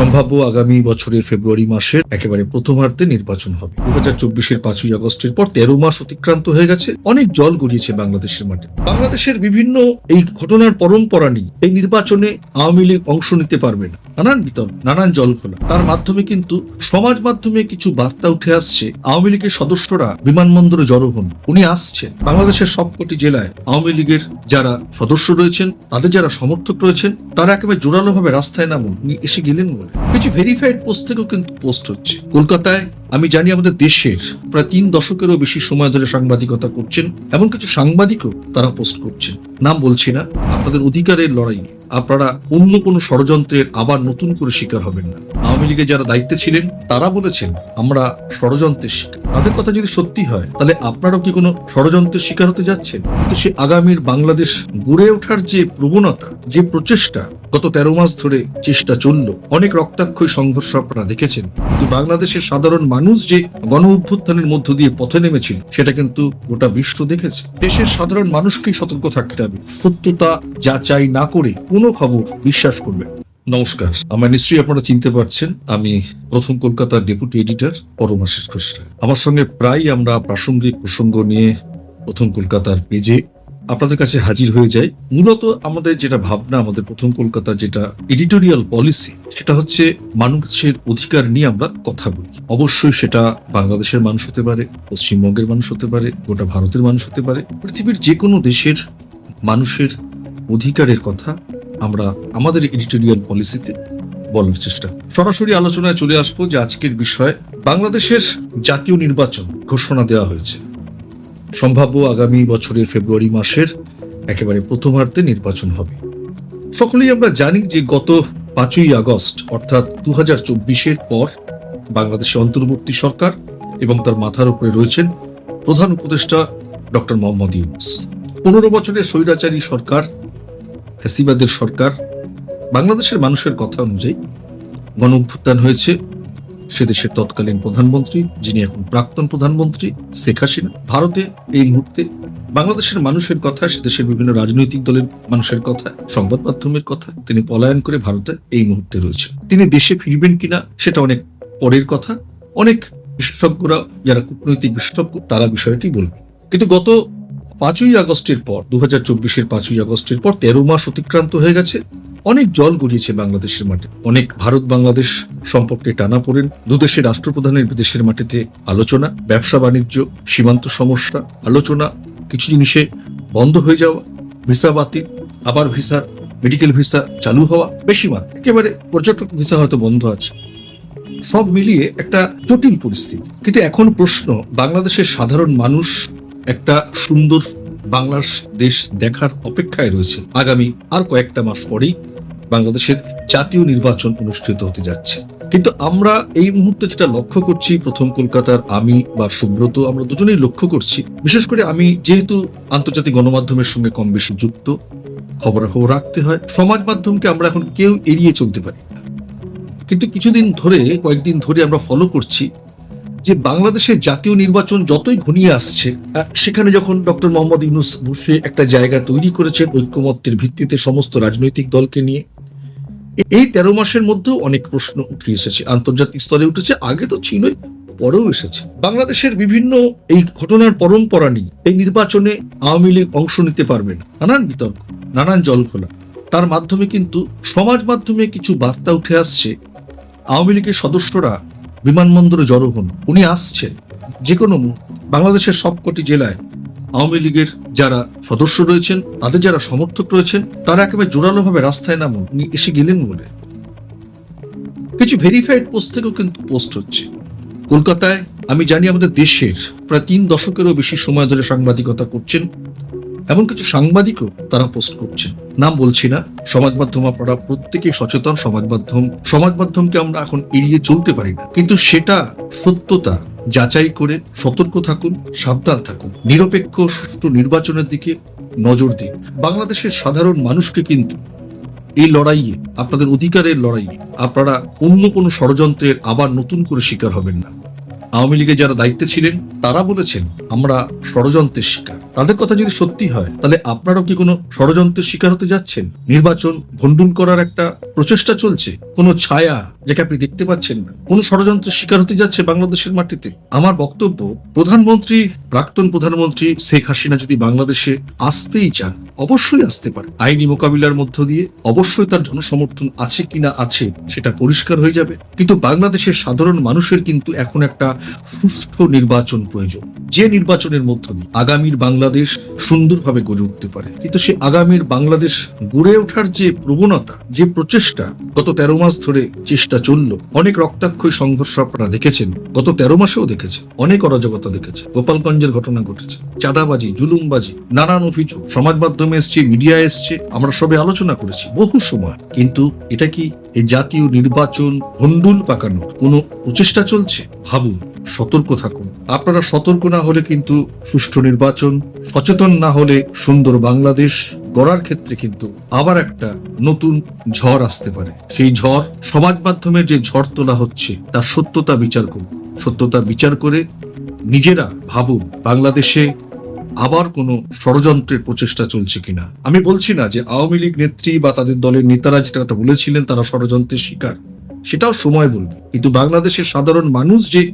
সম্ভাব্য আগামী বছরের ফেব্রুয়ারি মাসের একেবারে প্রথমার্ধে নির্বাচন হবে। দু হাজার চব্বিশের পাঁচই আগস্টের পর তেরো মাস অতিক্রান্ত হয়ে গেছে। অনেক জল গড়িয়েছে বাংলাদেশের মাঠে। বাংলাদেশের বিভিন্ন এই ঘটনার পরম্পরা নিয়ে এই নির্বাচনে আওয়ামী লীগ অংশ নিতে পারবে না। নানান বিতর্ক, নানান জল খোলা তার মাধ্যমে কিন্তু সমাজ মাধ্যমে কিছু বার্তা উঠে আসছে। আওয়ামী লীগের সদস্যরা বিমানবন্দরে জড়ো হন। উনি আসছেন। বাংলাদেশের সবকটি জেলায় আওয়ামী লীগের যারা সদস্য রয়েছেন, তাদের যারা সমর্থক রয়েছেন, তারা একেবারে জোরালোভাবে রাস্তায় নামুন। উনি এসে গেলেন বলে। কিছু ভেরিফাইড পোস্ট থেকেও কিন্তু পোস্ট হচ্ছে। কলকাতায় আমি জানি আমাদের দেশের প্রায় তিন দশকেরও বেশি সময় ধরে সাংবাদিকতা করছেন, এমন কিছু সাংবাদিকও তারা পোস্ট করছেন। নাম বলছি না, আপনাদের অধিকারের লড়াই আপনারা অন্য কোনো ষড়যন্ত্রের আবার নতুন করে শিকার হবেন না। আওয়ামী লীগে যারা দায়িত্বে ছিলেন, তারা বলেছেন, আমরা ষড়যন্ত্রের শিকার। তাদের কথা যদি সত্যি হয়, তাহলে আপনারাও কি কোনো ষড়যন্ত্রের শিকার হতে যাচ্ছেন? কিন্তু সে আগামীর বাংলাদেশ গড়ে ওঠার যে প্রবণতা, যে প্রচেষ্টা, গত তেরো মাস ধরে চেষ্টা চলল। অনেক রক্তাক্ষয় সংঘর্ষ আপনারা দেখেছেন। কিন্তু বাংলাদেশের সাধারণ মানুষ যে গণ অভ্যুত্থানের মধ্য দিয়ে পথে নেমেছিল, সেটা কিন্তু গোটা বিশ্ব দেখেছে। দেশের সাধারণ মানুষকেই সতর্ক থাকতে হবে। সত্যতা যাচাই না করে কোনো খবর বিশ্বাস করবে নমস্কার। আমার নিশ্চয়ই আপনারা চিনতে পারছেন, আমি প্রথম কলকাতার ডেপুটি এডিটর পরমাশিস খোসরা। আমার সঙ্গে প্রায় আমরা প্রাসঙ্গিক প্রসঙ্গ নিয়ে প্রথম কলকাতার পেজে আপনাদের কাছে হাজির হয়ে যায় মূলত আমাদের যেটা ভাবনা, আমাদের প্রথম কলকাতার যেটা এডিটোরিয়াল পলিসি সেটা হচ্ছে মানুষের অধিকার নিয়ে আমরা কথা বলি। অবশ্যই সেটা বাংলাদেশের মানুষ হতে পারে, পশ্চিমবঙ্গের মানুষ হতে পারে, গোটা ভারতের মানুষ হতে পারে। পৃথিবীর যে কোনো দেশের মানুষের অধিকারের কথা আমরা আমাদের এডিটোরিয়াল পলিসিতে বলার চেষ্টা সরাসরি আলোচনায় চলে আসব যে আজকের বিষয় বাংলাদেশের জাতীয় নির্বাচন ঘোষণা দেওয়া হয়েছে। সম্ভাব্য আগামী বছরের ফেব্রুয়ারি মাসের একেবারে প্রথমার্ধে নির্বাচন হবে। সকলেই আমরা জানি যে গত পাঁচই আগস্ট, অর্থাৎ দু হাজার চব্বিশের পর বাংলাদেশে অন্তর্বর্তী সরকার এবং তার মাথার উপরে রয়েছেন প্রধান উপদেষ্টা ডক্টর মোহাম্মদ ইউনুস। পনেরো বছরের স্বৈরাচারী সরকার, ফ্যাসিবাদের সরকার, বাংলাদেশের মানুষের কথা অনুযায়ী গণ অভ্যুত্থান হয়েছে। সে দেশের তৎকালীন প্রধানমন্ত্রী, যিনি এখন প্রাক্তন প্রধানমন্ত্রী, শেখ হাসিনা। ভারতে এই মুহূর্তে বাংলাদেশের মানুষের কথা, সে দেশের বিভিন্ন রাজনৈতিক দলের মানুষের কথা, সংবাদ মাধ্যমের কথা, তিনি পলায়ন করে ভারতে এই মুহূর্তে রয়েছে তিনি দেশে ফিরবেন কিনা, সেটা অনেক পরের কথা। অনেক বিশেষজ্ঞরা, যারা কূটনৈতিক বিশেষজ্ঞ, তারা বিষয়টি বলবেন কিন্তু গত পাঁচই আগস্টের পর, দু হাজার চব্বিশের পাঁচই আগস্টের পর তেরো মাস অতিক্রান্ত হয়ে গেছে। অনেক জল গড়িয়েছে বাংলাদেশের মাঠে। অনেক ভারত বাংলাদেশ সম্পর্কে টানা পড়েন দুদেশের রাষ্ট্রপ্রধানের বিদেশের মাটিতে আলোচনা, ব্যবসা বাণিজ্য, সীমান্ত সমস্যা, আলোচনা, কিছু জিনিসে বন্ধ হয়ে যাওয়া, ভিসা বাতিল, আবার ভিসা, মেডিকেল ভিসা চালু হওয়া, বেশি মাত্রা একেবারে পর্যটক ভিসা হয়তো বন্ধ আছে। সব মিলিয়ে একটা জটিল পরিস্থিতি। কিন্তু এখন প্রশ্ন, বাংলাদেশের সাধারণ মানুষ একটা সুন্দর বাংলার দেশ দেখার অপেক্ষায় রয়েছে। আগামী আর কয়েকটা মাস পরেই বাংলাদেশের জাতীয় নির্বাচন অনুষ্ঠিত হতে যাচ্ছে। কিন্তু আমরা এই মুহূর্তে যেটা লক্ষ্য করছি, প্রথম কলকাতার আমি বা সুব্রত, আমরা দুজনেই লক্ষ্য করছি। বিশেষ করে আমি যেহেতু আন্তর্জাতিক গণমাধ্যমের সঙ্গে কম বেশি যুক্ত, খবরাখবর রাখতে হয়, সমাজ মাধ্যমকে আমরা এখন কেউ এড়িয়ে চলতে পারি না। কিন্তু কিছুদিন ধরে, কয়েকদিন ধরে আমরা ফলো করছি যে বাংলাদেশের জাতীয় নির্বাচন যতই ঘনিয়ে আসছে সেখানে যখন ডক্টর মোহাম্মদ ইউনুস বসে একটা জায়গা তৈরি করেছেন ঐক্যমত্যের ভিত্তিতে সমস্ত রাজনৈতিক দলকে নিয়ে এই তেরো মাসের মধ্যেও অনেক প্রশ্ন উঠে এসেছে। আন্তর্জাতিক স্তরে উঠেছে, আগে তো ছিলই পরেও এসেছে। বাংলাদেশের বিভিন্ন এই ঘটনার পরম্পরা নিয়ে এই নির্বাচনে আওয়ামী লীগ অংশ নিতে পারবে না। নানান বিতর্ক, নানান জল খোলা তার মাধ্যমে কিন্তু সমাজ মাধ্যমে কিছু বার্তা উঠে আসছে। আওয়ামী লীগের সদস্যরা বিমানবন্দরে জড়ো হন। উনি আসছেন যে কোনো বাংলাদেশের সবকটি জেলায় আওয়ামী লীগের যারা সদস্য রয়েছেন, তাদের যারা সমর্থক রয়েছেন, তারা একেবারে জোরালোভাবে রাস্তায় নামুন। উনি এসে গেলেন বলে। কিছু ভেরিফাইড পোস্ট থেকেও কিন্তু পোস্ট হচ্ছে। কলকাতায়, আমি জানি আমাদের দেশের প্রায় তিন দশকেরও বেশি সময় ধরে সাংবাদিকতা করছেন। এমন কিছু সাংবাদিকও তারা পোস্ট করছেন। নাম বলছি না। সমাজ মাধ্যম আপনারা প্রত্যেকেই সচেতন। সমাজ মাধ্যম, সমাজ মাধ্যমকে আমরা এখন এড়িয়ে চলতে পারি না। কিন্তু সেটা সত্যতা যাচাই করে সতর্ক থাকুন, সাবধান থাকুন। নিরপেক্ষ সুষ্ঠু নির্বাচনের দিকে নজর দিন। বাংলাদেশের সাধারণ মানুষকে কিন্তু এই লড়াইয়ে, আপনাদের অধিকারের লড়াইয়ে আপনারা অন্য কোনো ষড়যন্ত্রের আবার নতুন করে শিকার হবেন না। আওয়ামী লীগে যারা দায়িত্বে ছিলেন, তারা বলেছেন, আমরা ষড়যন্ত্রের শিকার। তাদের কথা যদি সত্যি হয়, তাহলে আপনারাও কি কোনো ষড়যন্ত্রের শিকার হতে যাচ্ছেন? নির্বাচন ভণ্ডুল করার একটা প্রচেষ্টা চলছে, কোনো ছায়া যাকে আপনি দেখতে পাচ্ছেন না। কোনো ষড়যন্ত্রের শিকার হতে যাচ্ছে বাংলাদেশের মাটিতে? আমার বক্তব্য, প্রধানমন্ত্রী, প্রাক্তন প্রধানমন্ত্রী শেখ হাসিনা যদি বাংলাদেশে আসতেই চান, অবশ্যই আসতে পারে। আইনি মোকাবিলার মধ্য দিয়ে অবশ্যই তার জনসমর্থন আছে কিনা আছে, সেটা পরিষ্কার হয়ে যাবে। কিন্তু বাংলাদেশের সাধারণ মানুষের কিন্তু এখন একটা সুষ্ঠু নির্বাচন প্রয়োজন। যে নির্বাচনের মধ্য দিয়ে আগামীর বাংলাদেশ সুন্দরভাবে গড়ে উঠতে পারে, কিন্তু সে আগামীর বাংলাদেশ গড়ে ওঠার যে প্রবণতা, যে প্রচেষ্টা, গত তেরো মাস ধরে চেষ্টা চলল। অনেক রক্তাক্ষয় সংঘর্ষ আপনারা দেখেছেন, গত তেরো মাসেও দেখেছেন, অনেক অরাজকতা দেখেছে গোপালগঞ্জের ঘটনা ঘটেছে, চাঁদাবাজি, জুলুমবাজি, নানান অভিযোগ, সমাজ মাধ্যমে এসছে, মিডিয়া এসছে, আমরা সবে আলোচনা করেছি বহু সময়। কিন্তু এটা কি এই জাতীয় নির্বাচন ভণ্ডুল পাকানোর কোনো প্রচেষ্টা চলছে? ভাবুন। সতর্ক থাকুন। আপনারা সতর্ক না হলে কিন্তু সুষ্ঠু নির্বাচন, সচেতন না হলে সুন্দর বাংলাদেশ গড়ার ক্ষেত্রে কিন্তু আবার একটা নতুন ঝড় আসতে পারে। সেই ঝড় সমাজ মাধ্যমে যে ঝড় তোলা হচ্ছে, তার সত্যতা বিচার করুন। সত্যতা বিচার করে নিজেরা ভাবুন, বাংলাদেশে আবার কোনো ষড়যন্ত্রের প্রচেষ্টা চলছে কিনা। আমি বলছি না যে আওয়ামী লীগ নেত্রী বা তাদের দলের নেতারা যেটা বলেছিলেন, তারা ষড়যন্ত্রের শিকার। সেটাও সময় বলবে। কিন্তু বাংলাদেশের সাধারণ মানুষ যে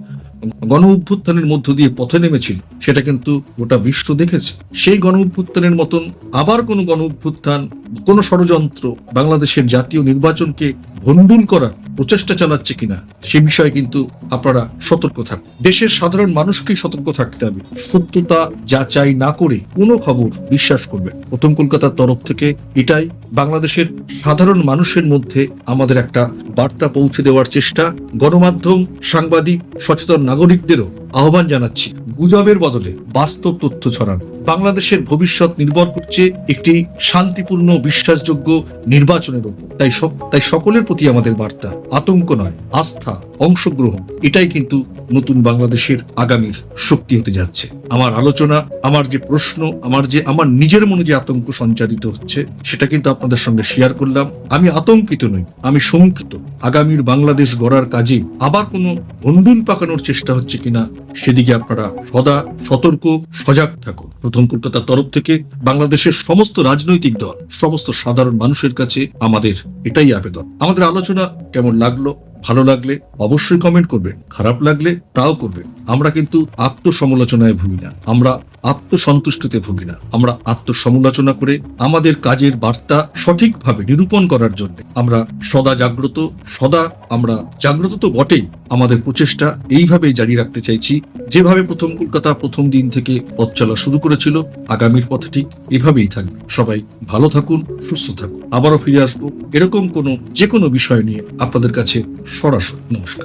গণ অভ্যুত্থানের মধ্য দিয়ে পথে নেমেছিল, সেটা কিন্তু গোটা বিশ্ব দেখেছে। সেই গণ অভ্যুত্থানের মতন আবার কোনো গণ অভ্যুত্থান, কোনো ষড়যন্ত্র বাংলাদেশের জাতীয় নির্বাচনকে ভণ্ডুল করার প্রচেষ্টা চালাচ্ছে কিনা, সে বিষয়ে কিন্তু আপনারা সতর্ক থাকুন। দেশের সাধারণ মানুষকেই সতর্ক থাকতে হবে। সত্যতা যাচাই না করে কোনো খবর বিশ্বাস করবে প্রথম কলকাতার তরফ থেকে এটাই বাংলাদেশের সাধারণ মানুষের মধ্যে আমাদের একটা বার্তা পৌঁছে দেওয়ার চেষ্টা। গণমাধ্যম, সাংবাদিক, সচেতন নাগরিকদেরও আহ্বান জানাচ্ছি। গুজবের বদলে বাস্তব তথ্য ছড়ান। বাংলাদেশের ভবিষ্যৎ নির্ভর করছে একটি শান্তিপূর্ণ, বিশ্বাসযোগ্য নির্বাচনের উপর তাই তাই সকলের প্রতি আমাদের বার্তা। আতঙ্ক নয়, আস্থা, অংশগ্রহণ, এটাই কিন্তু নতুন বাংলাদেশের আগামীর শক্তি হতে যাচ্ছে। আমার আলোচনা, আমার যে প্রশ্ন, আমার যে, আমার নিজের মনে যে আতঙ্ক সঞ্চারিত হচ্ছে, সেটা কিন্তু আপনাদের সঙ্গে শেয়ার করলাম। আমি আতঙ্কিত নই, আমি শঙ্কিত। আগামীর বাংলাদেশ গড়ার কাজে আবার কোনো ভণ্ডুল পাকানোর চেষ্টা হচ্ছে কিনা, সেদিকে আপনারা সদা সতর্ক, সজাগ থাকুন। প্রথম কলকাতার তরফ থেকে বাংলাদেশের সমস্ত রাজনৈতিক দল, সমস্ত সাধারণ মানুষের কাছে আমাদের এটাই আবেদন। আমাদের আলোচনা কেমন লাগল? ভালো লাগলে অবশ্যই কমেন্ট করবেন, খারাপ লাগলে তাও করবেন। আমরা কিন্তু আত্মসমালোচনায় ভুগি না। আমরা আত্মসন্তুষ্টিতে ভুগি না। আমরা আত্মসমালোচনা করে আমাদের কাজের বার্তা সঠিকভাবে নিরূপণ করার জন্য আমরা সদা জাগ্রত, সদা আমরা জাগ্রত তো বটেই। আমাদের প্রচেষ্টা এইভাবেই জারি রাখতে চাইছি। যেভাবে প্রথম কলকাতা প্রথম দিন থেকে পথ চলা শুরু করেছিল, আগামীর পথে ঠিক এভাবেই থাকবে। সবাই ভালো থাকুন, সুস্থ থাকুন। আবারও ফিরে আসব এরকম কোনো যে কোনো বিষয় নিয়ে আপনাদের কাছে সরাসরি নমস্কার।